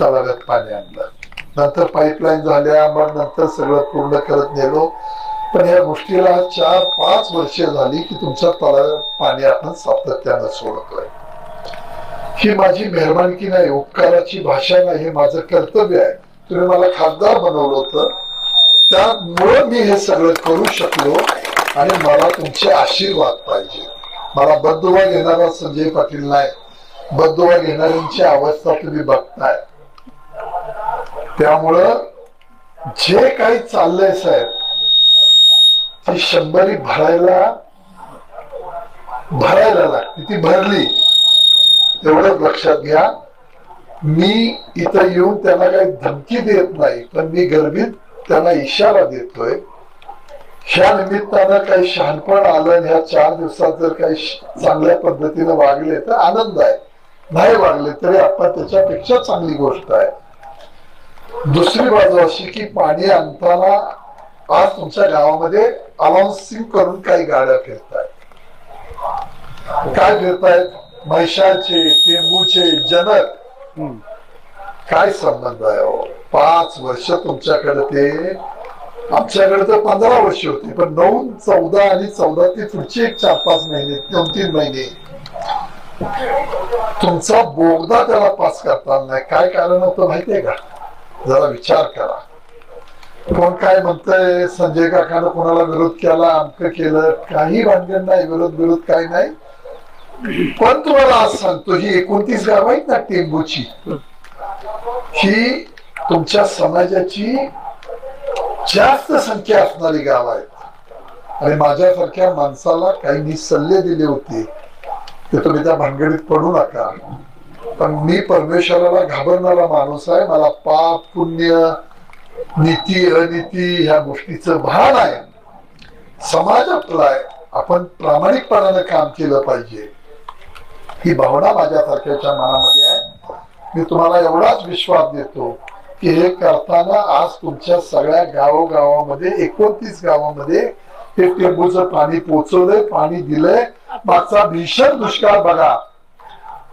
तलाव्यात पाणी आणलं नंतर पाईपलाईन झाल्या मग नंतर सगळं पूर्ण करत नेलो. पण या गोष्टीला चार पाच वर्षे झाली की तुमच्या तलाव्यात पाणी आपण सातत्यानं सोडतोय. ही माझी मेहरबानकी नाही उपकाराची भाषा नाही हे माझं कर्तव्य आहे. तुम्ही मला खासदार बनवलं होतं. त्यामुळं मी हे सगळं करू शकलो आणि मला तुमचे आशीर्वाद पाहिजे. मला बद्दुवा घेणारा संजय पाटील नाही बद्दुवा घेणाऱ्यांची अवस्था तुम्ही बघताय. त्यामुळं जे काही चाललंय साहेब ती शंभरी भरायला भरायला लागते. ती भरली. एवढंच लक्षात घ्या. मी इथं येऊन त्यांना काही धमकी देत नाही पण मी गर्भीत त्यांना इशारा देतोय. ह्या निमित्तानं काही शहाणपण आलं आणि ह्या चार दिवसात जर काही चांगल्या पद्धतीने वागले तर आनंद आहे. नाही वागले तरी आपण त्याच्यापेक्षा चांगली गोष्ट आहे. दुसरी बाजू अशी की पाणी आणताना आज तुमच्या गावामध्ये अनाउन्सिंग करून काही गाड्या फिरतायत. काय फिरतायत? म्हैशाचे टेंबूचे जनक. काय संबंध आहे हो? पाच वर्ष तुमच्याकडे ते आमच्याकडे तर पंधरा वर्ष होती पण नऊ चौदा आणि चौदा ते पुढचे एक चार पाच महिने दोन तीन महिने. तुमचा बोगदा त्याला पास करता नाही. काय कारण होतं माहितीये का? जरा विचार करा. कोण काय म्हणतंय? संजय काकानं कोणाला विरोध केला? अमक केलं. काही भानगड नाही. विरोध विरोध काही नाही. पण तुम्हाला आज सांगतो ही एकोणतीस गाव आहेत ना टेंबूची. ही तुमच्या समाजाची जास्त संख्या असणारी गाव आहेत. आणि माझ्यासारख्या माणसाला काही सल्ले दिले होते. ते तुम्ही त्या भानगडीत पडू नका. पण मी परमेश्वराला घाबरणारा माणूस आहे. मला पाप पुण्य नीती अनिती ह्या गोष्टीचं भान आहे. समाज आपला आहे. आपण प्रामाणिकपणानं काम केलं पाहिजे. ही भावना माझ्यासारख्याच्या मनामध्ये आहे. मी तुम्हाला एवढाच विश्वास देतो की हे करताना आज तुमच्या सगळ्या गावोगावामध्ये एकोणतीस गावामध्ये हे टेंबूचं पाणी पोचवलंय पाणी दिलंय. मागचा भीषण दुष्काळ बघा.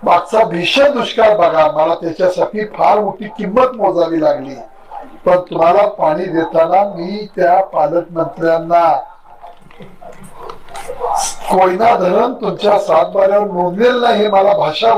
मागचा भीषण दुष्काळ बघा मला त्याच्यासाठी फार मोठी किंमत मोजावी लागली. पण तुम्हाला पाणी देताना मी त्या पालकमंत्र्यांना कोयना धरण तुमच्या सातबाऱ्यावर नोंदलेलं नाही हे मला भाषा